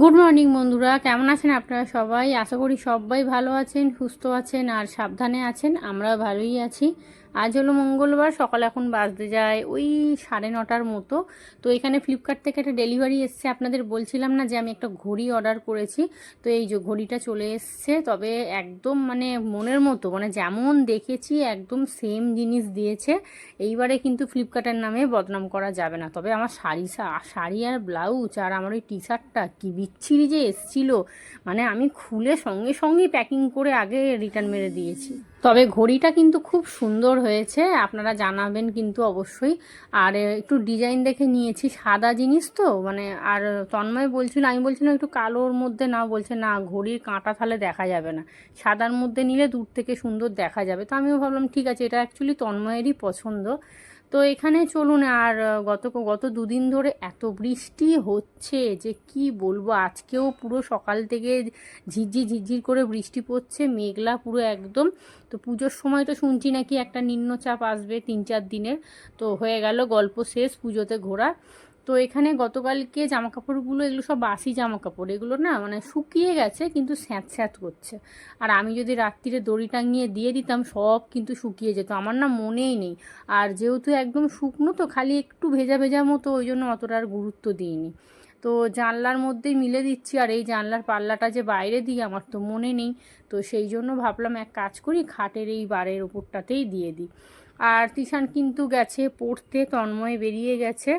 Good morning বন্ধুরা। কেমন আছেন আপনারা সবাই? আশা করি সবাই ভালো আছেন, সুস্থ আছেন, আর সাবধানে আছেন। আমরা ভালোই আছি। আজ হলো মঙ্গলবার, সকাল এখন বাজতে যায়, ওই সাড়ে নটার মতো। তো এখানে ফ্লিপকার্ট থেকে একটা ডেলিভারি এসছে, আপনাদের বলছিলাম না যে আমি একটা ঘড়ি অর্ডার করেছি, তো এই যে ঘড়িটা চলে এসছে, তবে একদম মানে মনের মতো মানে যেমন দেখেছি একদম সেম জিনিস দিয়েছে, এইবারে কিন্তু ফ্লিপকার্টের নামে বদনাম করা যাবে না। তবে আমার শাড়ি শাড়ি আর ব্লাউজ আর আমার ওই টি শার্টটা কী বিচ্ছিরি যে এসছিল মানে আমি খুলে সঙ্গে সঙ্গেই প্যাকিং করে আগে রিটার্ন মেরে দিয়েছি। তবে ঘড়িটা কিন্তু খুব সুন্দর হয়েছে, আপনারা জানাবেন কিন্তু অবশ্যই। আর একটু ডিজাইন দেখে নিয়েছি, সাদা জিনিস তো মানে আর তন্ময় বলছিল, আমি বলছিলাম একটু কালোর মধ্যে না বলছে, না, ঘড়ির কাঁটা তাহলে দেখা যাবে না। সাদার মধ্যে নিলে দূর থেকে সুন্দর দেখা যাবে। তো আমিও ভাবলাম, ঠিক আছে, এটা অ্যাকচুয়ালি তন্ময়েরই পছন্দ। তো এখানে চলুন, আর গত গত দুদিন ধরে এত বৃষ্টি হচ্ছে যে কি বলব? আজকেও পুরো সকাল থেকে ঝিরঝির ঝিরঝির করে বৃষ্টি পড়ছে, মেঘলা পুরো একদম। তো পুজোর সময় তো শুনছি নাকি একটা নিম্নচাপ আসবে তিন চার দিনের। তো হয়ে গেল গল্প শেষ পুজোতে ঘোরা তো এখানে গতকালকে জামা কাপড়গুলো এগুলো সব বাসি জামা কাপড় এগুলো না মানে শুকিয়ে গেছে, কিন্তু স্যাঁত স্যাঁত করছে। আর আমি যদি রাত্রিরে দড়ি টাঙিয়ে দিয়ে দিতাম, সব কিন্তু শুকিয়ে যেত। আমার না মনেই নেই। আর যেহেতু একদম শুকনো, তো খালি একটু ভেজা ভেজা মতো, ওই জন্য অতটা আর গুরুত্ব দিইনি। তো জানলার মধ্যেই মিলে দিচ্ছি, আর এই জানলার পাল্লাটা যে বাইরে দিই, আমার তো মনে নেই। তো সেই জন্য ভাবলাম এক কাজ করি, খাটের এই বারের ওপরটাতেই দিয়ে দিই। আর তিশান কিন্তু গেছে পড়তে, তন্ময় বেরিয়ে গেছে।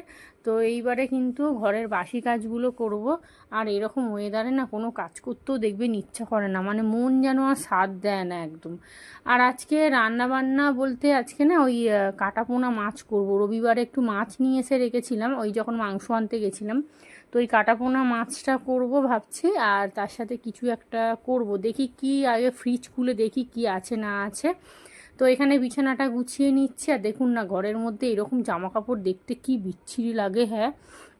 তো এইবারে কিন্তু ঘরের বাসি কাজগুলো করব। আর এরকম ওয়েদারে না কোনো কাজ করতেও দেখবেন ইচ্ছা করে না। মানে মন যেন আর সাথ দেয় না একদম। আর আজকে রান্না বান্না বলতে আজকে না ওই কাটাপোনা মাছ করব। রবিবারে একটু মাছ নিয়ে এসে রেখেছিলাম। ওই যখন মাংস আনতে গেছিলাম। তো ওই কাটাপোনা মাছটা করব ভাবছি। আর তার সাথে কিছু একটা করব। দেখি কি আগে ফ্রিজ খুলে দেখি কি আছে না আছে। তো এখানে বিছানাটা গুছিয়ে নিচ্ছে আর দেখুন না, ঘরের মধ্যে এরকম জামা কাপড় দেখতে কি বিচ্ছিরি লাগে হ্যাঁ।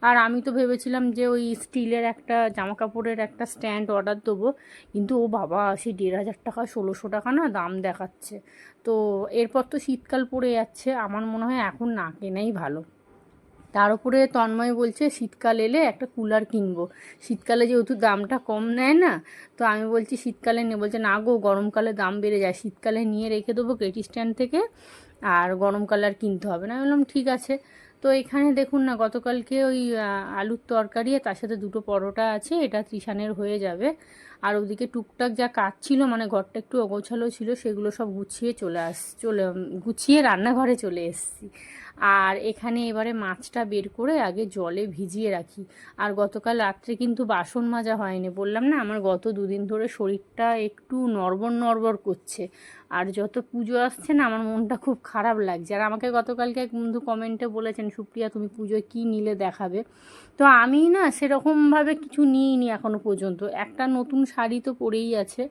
আর আমি তো ভেবেছিলাম যে ওই স্টিলের একটা জামা কাপড়ের একটা স্ট্যান্ড অর্ডার দেবো, কিন্তু ও বাবা সেই দেড় হাজার টাকা, ষোলোশো টাকা না দাম দেখাচ্ছে। তো এরপর তো শীতকাল পড়ে যাচ্ছে, আমার মনে হয় এখন না কেনাই ভালো। তার উপরে তন্ময় বলছে, শীতকাল এলে একটা কুলার কিনবো। শীতকালে যেহেতু দামটা কম নেয় না, তো আমি বলছি, শীতকালে নিয়ে বলছে, না গো, গরমকালে দাম বেড়ে যায়। শীতকালে নিয়ে রেখে দেবো কেটি স্ট্যান্ড থেকে, আর গরমকালে আর কিনতে হবে না। আমি বললাম, ঠিক আছে। তো এখানে দেখুন না, গতকালকে ওই আলুর তরকারি তার সাথে দুটো পরোটা আছে, এটা ত্রিশানের হয়ে যাবে। আর ওদিকে টুকটাক যা কাজ ছিল মানে ঘরটা একটু অগোছালো ছিল, সেগুলো সব গুছিয়ে চলে আস, চলে গুছিয়ে রান্নাঘরে চলে এসেছি। আর এখানে এবারে মাছটা বের করে আগে জলে ভিজিয়ে রাখি। আর গতকাল রাত্রে কিন্তু বাসন মাজা হয়নি, বললাম না, আমার গত দুদিন ধরে শরীরটা একটু নড়বড় নড়বড় করছে। আর যত পুজো আসছে না, আমার মনটা খুব খারাপ লাগছে। আর আমাকে গতকালকে এক বন্ধু কমেন্টে বলেছেন, সুপ্রিয়া, তুমি পুজোয় কী নিলে দেখাবে? তো আমি না সেরকমভাবে কিছু নিইনি এখনও পর্যন্ত। একটা নতুন শাড়ি তো পরেই আছে।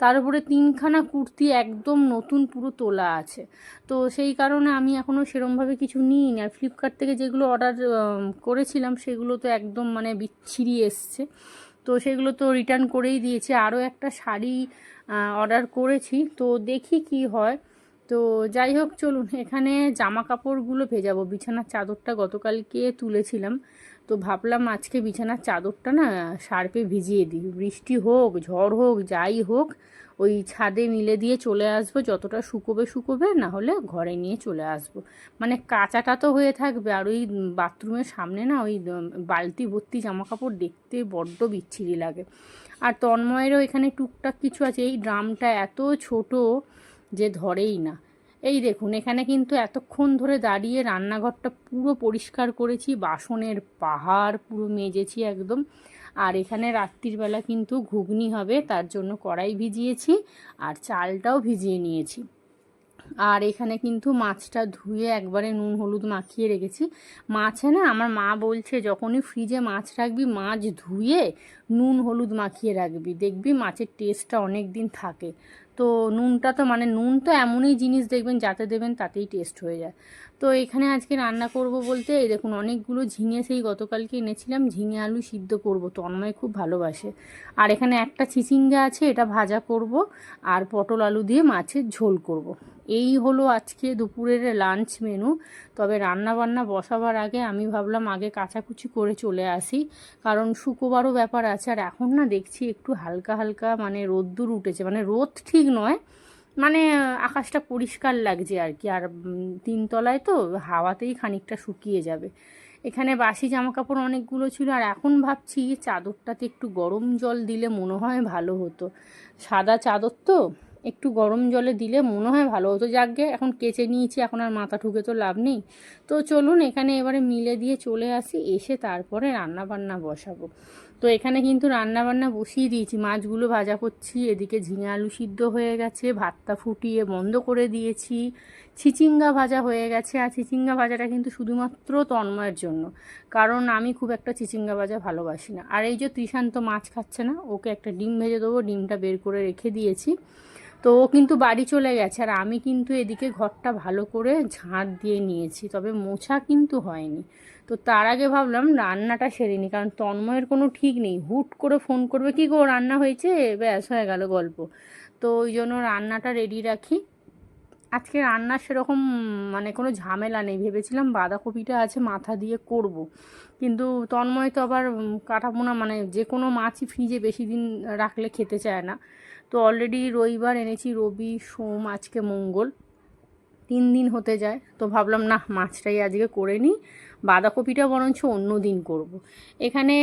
তার উপরে তিনখানা কুর্তি একদম নতুন পুরো তোলা আছে। তো সেই কারণে আমি এখনও সেরমভাবে কিছু নিইনি। আর ফ্লিপকার্ট থেকে যেগুলো অর্ডার করেছিলাম, সেগুলো তো একদম মানে বিচ্ছিরি এসছে। তো সেগুলো তো রিটার্ন করেই দিয়েছি। আরও একটা শাড়ি অর্ডার করেছি। তো দেখি কি হয়। তো যাই হোক, চলুন। এখানে জামা কাপড়গুলো ভেজাবো। বিছানার চাদরটা গতকালকে তুলেছিলাম। তো ভাবলাম আজকে বিছানার চাদরটা না, সার্পে ভিজিয়ে দিই। বৃষ্টি হোক, ঝড় হোক, যাই হোক ওই ছাদে মিলে দিয়ে চলে আসব, যতটা শুকোবে শুকোবে, না হলে ঘরে নিয়ে চলে আসব। মানে কাঁচাটা তো হয়ে থাকবে, আর ওই বাথরুমের সামনে না ওই বালতি ভর্তি জামা কাপড় দেখতে বড্ড বিচ্ছিরি লাগে। আর তন্ময়েরও এখানে টুকটাক কিছু আছে, এই ড্রামটা এত ছোট যে ধরেই না। এই দেখুন, এখানে কিন্তু এতক্ষণ ধরে দাঁড়িয়ে রান্নাঘরটা পুরো পরিষ্কার করেছি, বাসনের পাহাড় পুরো মেজেছি একদম। আর এখানে রাত্রির বেলা কিন্তু ঘুগনি হবে, তার জন্য কড়াই ভিজিয়েছি আর চালটাও ভিজিয়ে নিয়েছি। আর এখানে কিন্তু মাছটা ধুয়ে একবারে নুন হলুদ মাখিয়ে রেখেছি। মাছে না, আমার মা বলছে, যখনই ফ্রিজে মাছ রাখবি, মাছ ধুয়ে নুন হলুদ মাখিয়ে রাখবি। দেখবি মাছের টেস্টটা অনেক দিন থাকে। তো নুনটা তো মানে নুন তো এমনই জিনিস দেখবেন, যাতে দেবেন তাতেই টেস্ট হয়ে যায়। তো এখানে আজকে রান্না করব বলতে, এই দেখুন, অনেকগুলো ঝিঙে সেই গতকালকে এনেছিলাম। ঝিঙে আলু সিদ্ধ করব, তন্ময় খুব ভালোবাসে। আর এখানে একটা চিচিঙ্গা আছে, এটা ভাজা করব, আর পটল আলু দিয়ে মাছের ঝোল করব। এই হলো আজকে দুপুরের লাঞ্চ মেনু তবে রান্না বান্না বসাবার আগে আমি ভাবলাম আগে কাচাকুচি করে চলে আসি, কারণ শুক্রবারও ব্যাপার আছে। আর এখন না দেখছি একটু হালকা হালকা মানে রোদ্দুর উঠেছে। মানে রোদ ঠিক নয় মানে আকাশটা পরিষ্কার লাগছে আর কি আর তিনতলায় তো হাওয়াতেই খানিকটা শুকিয়ে যাবে। এখানে বাসি জামা কাপড় অনেকগুলো ছিল, আর এখন ভাবছি চাদরটাতে একটু গরম জল দিলে মনে হয় ভালো হতো। সাদা চাদর তো, একটু গরম জলে দিলে মনে হয় ভালো হতো। যাকগে, এখন কেচে নিয়েছি, এখন আর মাথা ঠুকে তো লাভ নেই। তো চলুন, এখানে এবারে মিলে দিয়ে চলে আসি, এসে তারপরে রান্না বান্না বসাবো। তো এখানে কিন্তু রান্না বান্না বসিয়ে দিয়েছি। মাছগুলো ভাজা করছি, এদিকে ঝিঙে আলু সিদ্ধ হয়ে গেছে, ভাতটা ফুটিয়ে বন্ধ করে দিয়েছি। চিচিঙ্গা ভাজা হয়ে গেছে, আর চিচিঙ্গা ভাজাটা কিন্তু শুধুমাত্র তন্ময়ের জন্য, কারণ আমি খুব একটা চিচিঙ্গা ভাজা ভালোবাসি না। আর এই যে তৃষান্ত মাছ খাচ্ছে না, ওকে একটা ডিম ভেজে দেবো, ডিমটা বের করে রেখে দিয়েছি। তো ও কিন্তু বাড়ি চলে গেছে, আর আমি কিন্তু এদিকে ঘরটা ভালো করে ঝাঁট দিয়ে নিয়েছি, তবে মোছা কিন্তু হয়নি। তো তার আগে ভাবলাম রান্নাটা সেরে নি, কারণ তন্ময়ের কোনো ঠিক নেই। হুট করে ফোন করবে, কি গো, রান্না হয়েছে? ব্যাস, হয়ে গেল গল্প। তো ওই জন্য রান্নাটা রেডি রাখি। আজকে রান্নার সেরকম মানে কোনো ঝামেলা নেই। ভেবেছিলাম বাঁধাকপিটা আছে মাথা দিয়ে করব। কিন্তু তন্ময় তো আবার কাটাপোনা মানে যে কোনো মাছই ফ্রিজে বেশি দিন রাখলে খেতে চায় না। তো অলরেডি রবিবার এনেছি, রবি, সোম, আজকে মঙ্গল। তিন দিন হতে যায়। তো ভাবলাম না মাছটাই আজকে করে নিই। বাঁধাকপিটা বরঞ্চ অন্য দিন করব। এখানে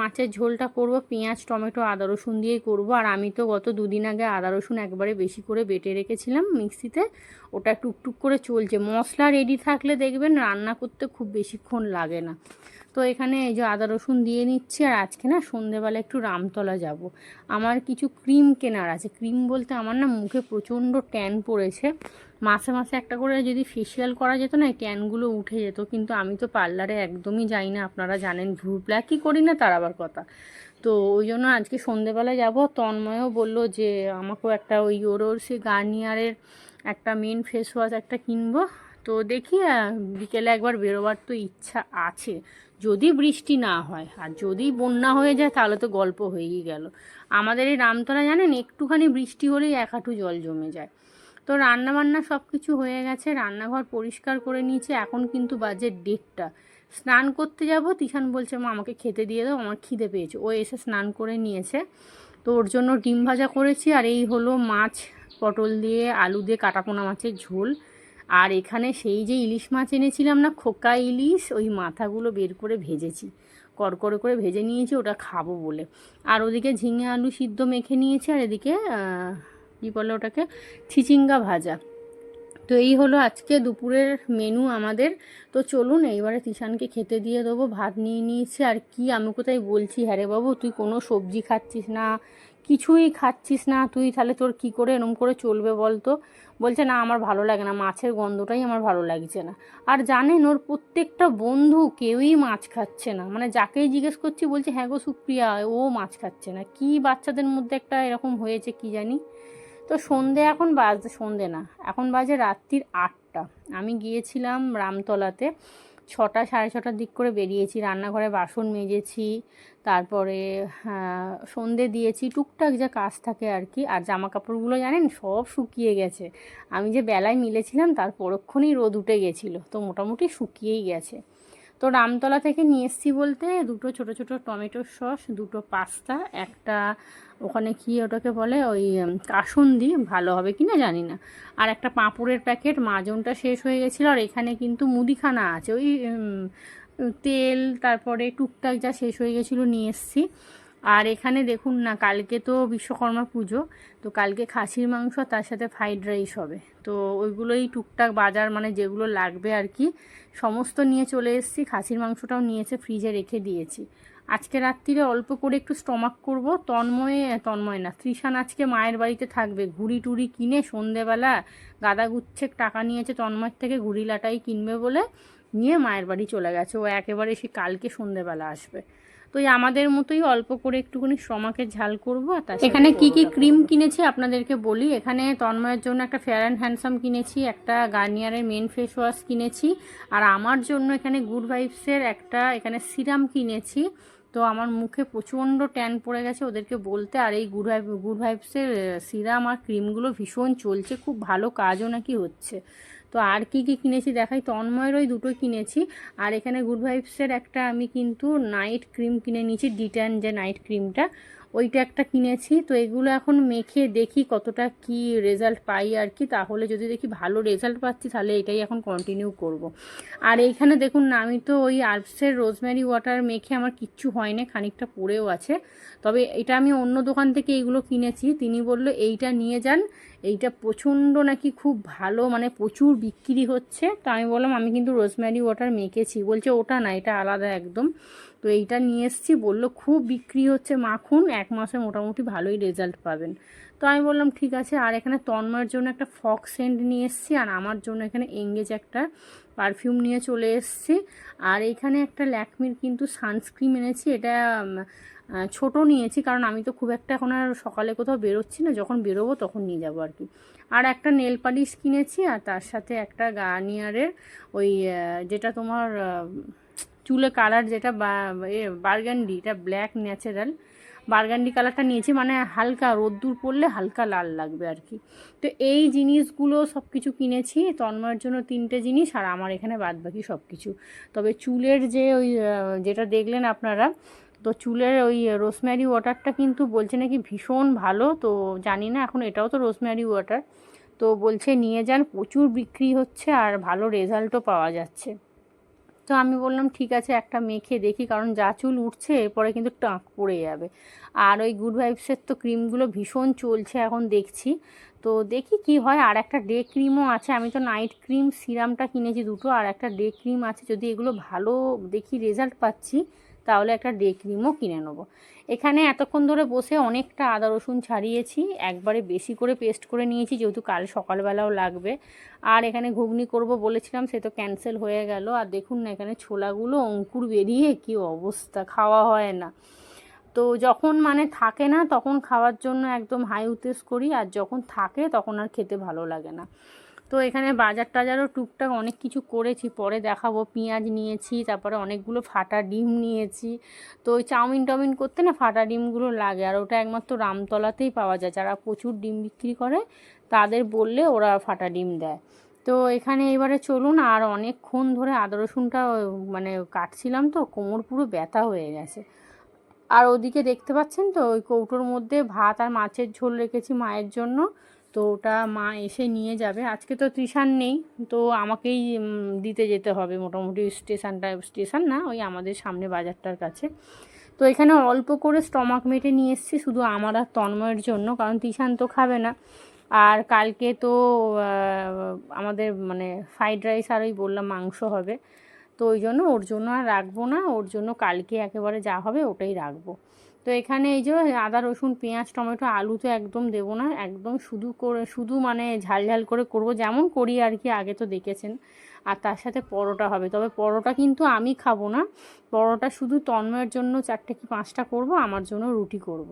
মাছের ঝোলটা করব, পেঁয়াজ, টমেটো, আদা, রসুন দিয়েই করব। আর আমি তো গত দুদিন আগে আদা, রসুন একবারে বেশি করে বেটে রেখেছিলাম মিক্সিতে। ওটা টুকটুক করে চলছে। মশলা রেডি থাকলে দেখবেন রান্না করতে খুব বেশিক্ষণ লাগে না। তো এখানে এই যে আদা রসুন দিয়ে নিচ্ছি, আর আজকে না সন্ধেবেলা একটু রামতলা যাব। আমার কিছু ক্রিম কেনার আছে। ক্রিম বলতে আমার না মুখে প্রচণ্ড ট্যান পড়েছে। মাসে মাসে একটা করে যদি ফেসিয়াল করা যেত না ট্যানগুলো উঠে যেত। কিন্তু আমি তো পার্লারে একদমই যাই না, আপনারা জানেন ভ্রু ব্ল্যাকই করি না, তার আবার কথা। তো ওই জন্য আজকে সন্ধেবেলা যাব। তন্ময়ও বলল যে, আমাকেও একটা ওই ওর ওর সে গার্নিয়ারের একটা মেন ফেস ওয়াশ একটা কিনবো। তো দেখি বিকেলে একবার বেরোবার তো ইচ্ছা আছে। যদি বৃষ্টি না হয়, আর যদি বন্যা হয়ে যায় তাহলে তো গল্প হয়েই গেল। আমাদের এই রামতলা জানেন, একটুখানি বৃষ্টি হলেই এক হাঁটু জল জমে যায়। তো রান্না বান্না সব কিছু হয়ে গেছে, রান্নাঘর পরিষ্কার করে নিয়েছে, এখন কিন্তু বাজে ডেটটা স্নান করতে যাব, তিশান বলছে, মা, আমাকে খেতে দিয়ে দাও, আমার খিদে পেয়েছে। ও এসে স্নান করে নিয়েছে। তো ওর জন্য ডিম ভাজা করেছি, আর এই হলো মাছ, পটল দিয়ে, আলু দিয়ে কাটাপোনা মাছের ঝোল। আর এখানে সেই যে ইলিশ মাছ এনেছিলাম না, খোকা ইলিশ, ওই মাথাগুলো বের করে ভেজেছি। করকরে করে ভেজে নিয়েছি, ওটা খাব বলে। আর ওদিকে ঝিঙে আলু সিদ্ধ মেখে নিয়েছি, আর এদিকে কী বলে ওটাকে চিচিঙ্গা ভাজা। তো এই হলো আজকে দুপুরের মেনু আমাদের। তো চলুন, এইবারে তিশানকে খেতে দিয়ে দেবো, ভাত নিয়ে নিয়েছি। আর কি, আমি কোথায় বলছি? হ্যাঁ বাবু, তুই কোনো সবজি খাচ্ছিস না? কিছুই খাচ্ছিস না তুই, তাহলে তোর কি করে এরম করে চলবে বল তো বলছে, না, আমার ভালো লাগে না, মাছের গন্ধটাই আমার ভালো লাগছে না। আর জানেন, ওর প্রত্যেকটা বন্ধু কেউই মাছ খাচ্ছে না। মানে যাকেই জিজ্ঞেস করছি, বলছে হ্যাঁ গো সুপ্রিয়া, ও মাছ খাচ্ছে না। কি বাচ্চাদের মধ্যে একটা এরকম হয়েছে কি জানি? তো সন্ধে এখন বাজতে সন্ধে না, এখন বাজে রাত্রির আটটা। আমি গিয়েছিলাম রামতলাতে। ছটা সাড়ে ছটার দিক করে বেরিয়েছি। রান্নাঘরে বাসন মেজেছি তারপরে আহ, সন্ধে দিয়েছি। টুকটাক যা কাজ থাকে আর কি। আর জামা কাপড়গুলো জানেন সব শুকিয়ে গেছে। আমি যে বেলায় মিলেছিলাম তার পরক্ষণেই রোদ উঠে গেছিল। তো মোটামুটি শুকিয়েই গেছে। তো রামতলা থেকে নিয়ে এসছি বলতে দুটো ছোট ছোট টমেটোর সস দুটো পাস্তা একটা ওখানে কি ওটাকে বলে ওই কাসুন্দি, ভালো হবে কি না জানি না। আর একটা পাঁপড়ের প্যাকেট, মাজনটা শেষ হয়ে গেছিল, আর এখানে কিন্তু মুদিখানা আছে। ওই তেল, তারপরে টুকটাক যা শেষ হয়ে গেছিল নিয়ে এসছি। আর এখানে দেখুন না, কালকে তো বিশ্বকর্মা পুজো, তো কালকে খাসির মাংস তার সাথে ফ্রাইড রাইস হবে। তো ওইগুলোই টুকটাক বাজার মানে যেগুলো লাগবে আর কি, সমস্ত নিয়ে চলে এসেছি। খাসির মাংসটাও নিয়েছে ফ্রিজে রেখে দিয়েছি। আজকে রাত্রিরে অল্প করে একটু স্টমাক করব। তন্ময়ে তন্ময় না তৃষান আজকে মায়ের বাড়িতে থাকবে। ঘুড়ি টুড়ি কিনে সন্ধেবেলা গাদা গুচ্ছেক টাকা নিয়েছে তন্ময়ের থেকে ঘুড়ি লাটাই কিনবে বলে নিয়ে মায়ের বাড়ি চলে গেছে। ও একেবারে সে কালকে সন্ধেবেলা আসবে। তো এই আমাদের মতোই অল্প করে একটুখানি শ্রমাকের ঝাল করব। আর এখানে কি কি ক্রিম কিনেছি আপনাদেরকে বলি। এখানে তন্ময়ের জন্য একটা ফেয়ার অ্যান্ড হ্যান্ডসাম কিনেছি একটা গার্নিয়ারের মেন ফেস ওয়াশ কিনেছি আর আমার জন্য এখানে গুড ভাইবসের একটা এখানে সিরাম কিনেছি। তো আমার মুখে প্রচণ্ড ট্যান পড়ে গেছে ওদেরকে বলতে। আর এই গুড ভাইব, গুড ভাইবসের সিরাম আর ক্রিমগুলো ভীষণ চলছে, খুব ভালো কাজও নাকি হচ্ছে। তো আর কি কি কিনেছি দেখাই? তন্ময়ের ওই দুটো কিনেছি। আর এখানে গুড ভাইবসের একটা আমি কিন্তু নাইট ক্রিম কিনে নিয়েছি ডিটার্ন যে নাইট ক্রিমটা। ওইটা একটা কিনেছি, তো এগুলো এখন মেখে দেখি কতটা কি রেজাল্ট পাই আর কি। তাহলে যদি দেখি ভালো রেজাল্ট পাচ্ছি, তাহলে এটাই এখন কন্টিনিউ করব। আর এইখানে দেখুন না, আমি তো ওই আর্বসের রোজমেরি ওয়াটার মেখে আমার কিচ্ছু হয় না খানিকটা পড়েও আছে। তবে এটা আমি অন্য দোকান থেকে এইগুলো কিনেছি, তিনি বলল এইটা নিয়ে যান, এইটা প্রচণ্ড নাকি খুব ভালো মানে প্রচুর বিক্রি হচ্ছে। তো আমি বললাম, আমি কিন্তু রোজমেরি ওয়াটার মেখেছি। বলছে ওটা না, এটা আলাদা একদম। তো এইটা নিয়ে এসেছি, বলল খুব বিক্রি হচ্ছে মাখন, এক মাসে মোটামুটি ভালোই রেজাল্ট পাবেন। তো আমি বললাম, ঠিক আছে। আর এখানে তন্ময়ের জন্য একটা ফক সেন্ট নিয়ে এসেছি, আর আমার জন্য এখানে এঙ্গেজ একটা পারফিউম নিয়ে চলে এসেছি। আর এখানে একটা ল্যাকমির কিন্তু সানস্ক্রিন এনেছি, এটা ছোট নিয়েছি, কারণ আমি তো খুব একটা এখন আর সকালে কোথাও বেরোচ্ছি না, যখন বেরোবো তখন নিয়ে যাব আর কি। আর একটা নেল পালিশ কিনেছি, আর তার সাথে একটা গার্নিয়ারের ওই যেটা তোমার চুলে কালার যেটা বার্গান্ডি, এটা ব্ল্যাক ন্যাচারাল বার্গান্ডি কালারটা নিয়েছি মানে হালকা রোদ্দুর পড়লে হালকা লাল লাগবে আর কি তো এই জিনিসগুলো সব কিছু কিনেছি, তন্ময়ের জন্য তিনটে জিনিস আর আমার এখানে বাদ বাকি সব কিছু তবে চুলের যে ওই যেটা দেখলেন আপনারা, তো চুলের ওই রোসম্যারি ওয়াটারটা কিন্তু বলছে নাকি ভীষণ ভালো, তো জানি না, এখন এটাও তো রোসম্যারি ওয়াটার তো বলছে নিয়ে যান, প্রচুর বিক্রি হচ্ছে আর ভালো রেজাল্টও পাওয়া যাচ্ছে। তো আমি বললাম, ঠিক আছে, একটা মেখে দেখি, কারণ যা চুল উঠছে, এরপরে কিন্তু টাঁক পড়ে যাবে। আর ওই গুড ভাইবসের তো ক্রিমগুলো ভীষণ চলছে, এখন দেখছি। তো দেখি কি হয়, আর একটা ডে ক্রিমও আছে। আমি তো নাইট ক্রিম সিরামটা কিনেছি দুটো, আর একটা ডে ক্রিম আছে। যদি এগুলো ভালো দেখি রেজাল্ট পাচ্ছি তাহলে একটা ডে ক্রিমও কিনে নেব। এখানে এতক্ষণ ধরে বসে অনেকটা আদা, রসুন ছাড়িয়েছি, একবারে বেশি করে পেস্ট করে নিয়েছি, যেহেতু কাল সকালবেলাও লাগবে। আর এখানে ঘুগনি করব বলেছিলাম, সে তো ক্যান্সেল হয়ে গেল। আর দেখুন না, এখানে ছোলাগুলো, অঙ্কুর বেরিয়ে কি অবস্থা, খাওয়া হয় না। তো যখন মানে থাকে না, তখন খাওয়ার জন্য একদম হাই উতেস করি, আর যখন থাকে, তখন আর খেতে ভালো লাগে না। তো এখানে বাজার টাজারও টুকটাক অনেক কিছু করেছি। পরে দেখাবো। পেঁয়াজ নিয়েছি, তারপরে অনেকগুলো ফাটা ডিম নিয়েছি। তো ওই চাউমিন টাউমিন করতে না ফাটা ডিমগুলো লাগে। আর ওটা একমাত্র রামতলাতেই পাওয়া যায়। যারা প্রচুর ডিম বিক্রি করে, তাদের বললে ওরা ফাটা ডিম দেয়। তো এখানে এবারে চলুন, আর অনেকক্ষণ ধরে আদা রসুনটা মানে কাটছিলাম তো, কোমর পুরো ব্যথা হয়ে গেছে। আর ওদিকে দেখতে পাচ্ছেন তো, ওই কৌটোর মধ্যে ভাত আর মাছের ঝোল রেখেছি মায়ের জন্য। তো ওটা মা এসে নিয়ে যাবে। আজকে তো ত্রিশান নেই, তো আমাকেই দিতে যেতে হবে। মোটামুটি স্টেশনটা স্টেশন না, ওই আমাদের সামনে বাজারটার কাছে। তো এখানে অল্প করে স্টমাক মেটে নিয়ে এসেছি, শুধু আমার আর তন্ময়ের জন্য, কারণ তিশান তো খাবে না। আর কালকে তো আমাদের মানে ফ্রাইড রাইস আর ওই বললাম মাংস হবে। তো ওই জন্য ওর জন্য আর রাখব না, ওর জন্য কালকে একেবারে যা হবে ওটাই রাখব। তো এখানে এই যে আদা, রসুন, পেঁয়াজ, টমেটো, আলু তো একদম দেবো না। একদম শুধু করে, শুধু মানে ঝাল ঝাল করে করব, যেমন করি আর কি, আগে তো দেখেছেন। আর তার সাথে পরোটা হবে। তবে পরোটা কিন্তু আমি খাব না। পরোটা শুধু তন্ময়ের জন্য চারটে কি পাঁচটা করব, আমার জন্য রুটি করব।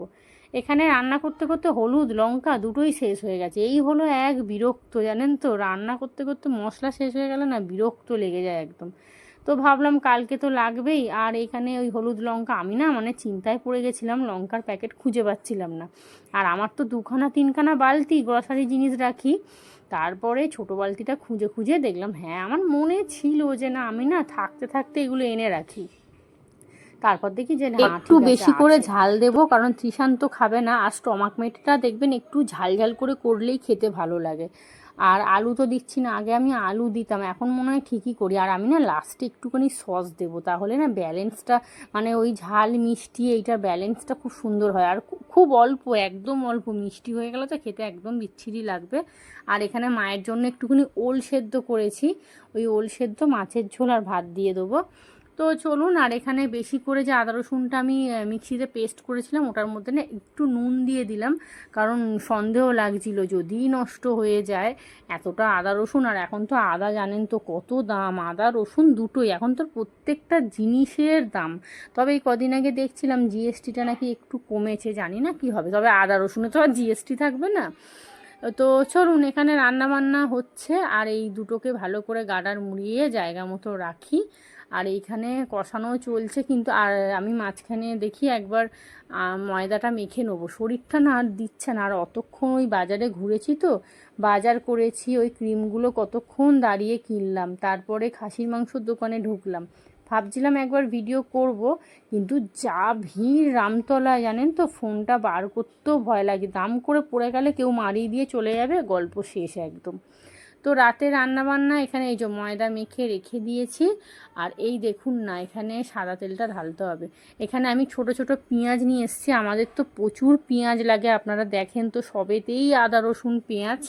এখানে রান্না করতে করতে হলুদ, লঙ্কা দুটোই শেষ হয়ে গেছে। এই হলো এক বিরক্ত, জানেন তো? রান্না করতে করতে মশলা শেষ হয়ে গেলে না বিরক্ত লেগে যায় একদম। তো ভাবলাম কালকে তো লাগবেই। আর এখানে ওই হলুদ লঙ্কা আমি না মানে চিন্তায় পড়ে গেছিলাম লঙ্কার প্যাকেট খুঁজে পাচ্ছিলাম না। আর আমার তো দুখানা তিনখানা বালতি গ্রসারি জিনিস রাখি। তারপরে ছোটো বালতিটা খুঁজে খুঁজে দেখলাম হ্যাঁ আমার মনে ছিল যে না আমি না থাকতে থাকতে এগুলো এনে রাখি। তারপর দেখি যে একটু বেশি করে ঝাল দেবো কারণ তৃষান্ত খাবে না আর স্টমাক মেটটা দেখবেন একটু ঝাল ঝাল করে করলেই খেতে ভালো লাগে। আর আলু তো দিচ্ছি না, আগে আমি আলু দিতাম, এখন মনে হয় ঠিকই করি। আর আমি না লাস্টে একটুখানি সস দেবো, তাহলে না ব্যালেন্সটা মানে ওই ঝাল মিষ্টি, এইটার ব্যালেন্সটা খুব সুন্দর হয়। আর খুব অল্প, একদম অল্প, মিষ্টি হয়ে গেলে তো খেতে একদম বিচ্ছিরি লাগবে। আর এখানে মায়ের জন্য একটুখানি ওল সেদ্ধ করেছি, ওই ওল সেদ্ধ মাছের ঝোল আর ভাত দিয়ে দেবো। তো চলুন, আর এখানে বেশি করে যে আদা রসুনটা আমি মিক্সিতে পেস্ট করেছিলাম, ওটার মধ্যে না একটু নুন দিয়ে দিলাম, কারণ সন্দেহ লাগছিল যদি নষ্ট হয়ে যায় এতটা আদা রসুন। আর এখন তো আদা জানেন তো কত দাম, আদা রসুন দুটোই, এখন তো প্রত্যেকটা জিনিসের দাম। তবে এই কদিন আগে দেখছিলাম জিএসটিটা নাকি একটু কমেছে, জানি না কি হবে, তবে আদা রসুনে তো আর জিএসটি থাকবে না। তো চলুন, এখানে রান্না বান্না হচ্ছে, আর এই দুটোকে ভালো করে গাডার মুড়িয়ে জায়গা মতো রাখি। আর এইখানে কষানো চলছে, কিন্তু আর আমি মাঝখানে দেখি একবার ময়দাটা মেখে নেব। শরীরটা না আর দিচ্ছে না, আর অতক্ষণ ওই বাজারে ঘুরেছি তো, বাজার করেছি, ওই ক্রিমগুলো কতক্ষণ দাঁড়িয়ে কিনলাম, তারপরে খাসির মাংসর দোকানে ঢুকলাম। ভাবছিলাম একবার ভিডিও করব, কিন্তু যা ভিড় রামতলায়, জানেন তো, ফোনটা বার করতেও ভয় লাগে। দাম করে পড়ে গেলে কেউ মারিয়ে দিয়ে চলে যাবে, গল্প শেষ একদম। তো রাতে রান্নাবান্না, এখানে এই যে ময়দা মেখে রেখে দিয়েছি। আর এই দেখুন না, এখানে সাদা তেলটা ঢালতে হবে। এখানে আমি ছোট ছোট পেঁয়াজ নিয়ে এসেছি। আমাদের তো প্রচুর পেঁয়াজ লাগে, আপনারা দেখেন তো সবেতেই আদা, রসুন, পেঁয়াজ।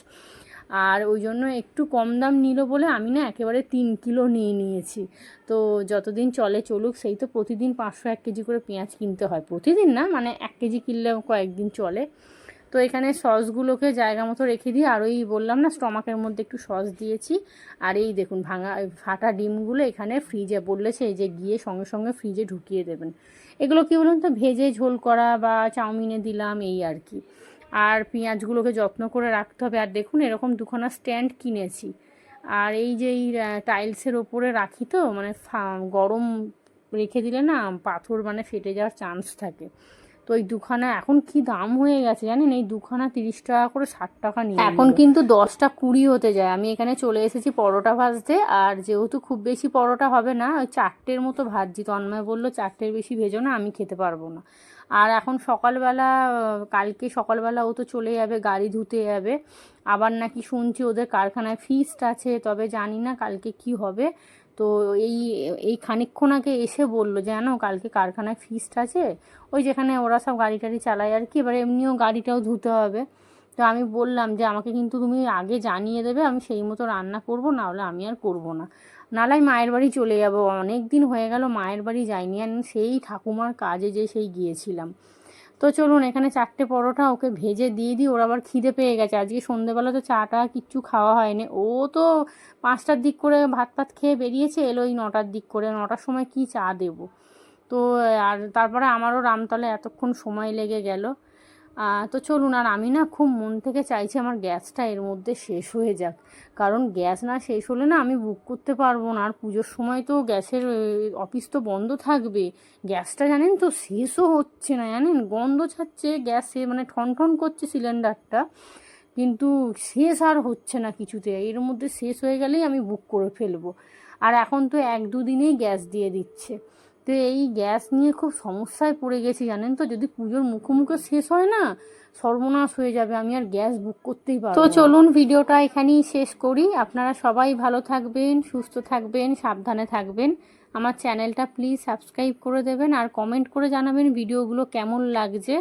আর ওই জন্য একটু কম দাম নিল বলে আমি না একেবারে তিন কিলো নিয়ে নিয়েছি। তো যতদিন চলে চলুক, সেই তো প্রতিদিন পাঁচশো এক কেজি করে পেঁয়াজ কিনতে হয়। প্রতিদিন না মানে এক কেজি কিনলে কয়েকদিন চলে। তো এখানে সসগুলোকে জায়গা মতো রেখে দিই আর ওই বললাম না স্টমাকের মধ্যে একটু সস দিয়েছি। আর এই দেখুন ভাঙা ফাটা ডিমগুলো এখানে ফ্রিজে বললেছে এই যে গিয়ে সঙ্গে সঙ্গে ফ্রিজে ঢুকিয়ে দেবেন। এগুলো কী বলুন তো ভেজে ঝোল করা বা চাউমিনে দিলাম এই আর কি। আর পেঁয়াজগুলোকে যত্ন করে রাখতে হবে। আর দেখুন এরকম দুখানা স্ট্যান্ড কিনেছি। আর এই যে এই টাইলসের ওপরে রাখি তো মানে গরম রেখে দিলে না পাথর মানে ফেটে যাওয়ার চান্স থাকে। তো এই দুখানা এখন কি দাম হয়ে গেছে জানেন? এই দুখানা তিরিশ টাকা করে ষাট টাকা নিয়ে এখন কিন্তু দশটা কুড়ি হতে যায়। আমি এখানে চলে এসেছি পরোটা ভাজতে। আর যেহেতু খুব বেশি পরোটা হবে না ওই চারটের মতো ভাজছি। তন্ময় বলল চারটের বেশি ভেজো না আমি খেতে পারব না। আর এখন সকালবেলা কালকে সকালবেলা ও তো চলে যাবে গাড়ি ধুতে যাবে। আবার নাকি শুনছি ওদের কারখানায় ফিস্ট আছে তবে জানি না কালকে কি হবে। তো এই এই খানিকক্ষণ আগে এসে বলল, জানো, কালকে কারখানায় ফিস্ট আছে। ওই যেখানে ওরা সব গাড়ি টাড়ি চালায় আর কি, এবার এমনিও গাড়িটাও ধুতে হবে। তো আমি বললাম যে, আমাকে কিন্তু তুমি আগে জানিয়ে দেবে, আমি সেই মতো রান্না করব না হলে আমি আর করব না। নালাই মায়ের বাড়ি চলে যাব। অনেক দিন হয়ে গেল, মায়ের বাড়ি যাইনি, আর সেই ঠাকুমার কাজে যে সেই গিয়েছিলাম। তো চলুন, এখানে চারটে পরোটা ওকে ভেজে দিয়ে দিই। ওর আবার খিদে পেয়ে গেছে। আজকে সন্ধেবেলা তো চাটা কিচ্ছু খাওয়া হয়নি। ও তো পাঁচটার দিক করে ভাত ভাত খেয়ে বেরিয়েছে, এলো ওই নটার দিক করে। নটার সময় কি চা দেবো? তো, আর তারপরে আমারও রামতলে এতক্ষণ সময় লেগে গেল। তো চলুন, আর আমি না খুব মন থেকে চাইছি আমার গ্যাসটা এর মধ্যে শেষ হয়ে যাক। কারণ গ্যাস না শেষ হলে না আমি বুক করতে পারব না। আর পুজোর সময় তো গ্যাসের অফিস তো বন্ধ থাকবে। গ্যাসটা জানেন তো শেষও হচ্ছে না, জানেন? গন্ধ ছাড়ছে গ্যাসে মানে ঠন ঠন করছে সিলিন্ডারটা। কিন্তু শেষ আর হচ্ছে না কিছুতে। এর মধ্যে শেষ হয়ে গেলেই আমি বুক করে ফেলব। আর এখন তো এক দুদিনেই গ্যাস দিয়ে দিচ্ছে। তো এই গ্যাস নিয়ে খুব সমস্যায় পড়ে গেছি জানেন তো? যদি পুজোর মুখোমুখি শেষ হয় না সর্বনাশ হয়ে যাবে আমি আর গ্যাস বুক করতেই পারব তো চলুন ভিডিওটা এখানেই শেষ করি। আপনারা সবাই ভালো থাকবেন সুস্থ থাকবেন সাবধানে থাকবেন। আমার চ্যানেলটা প্লিজ সাবস্ক্রাইব করে দেবেন আর কমেন্ট করে জানাবেন ভিডিওগুলো কেমন লাগছে।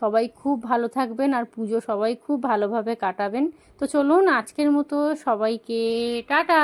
সবাই খুব ভালো থাকবেন আর পুজো সবাই খুব ভালোভাবে কাটাবেন। তো চলুন আজকের মতো সবাইকে টাটা!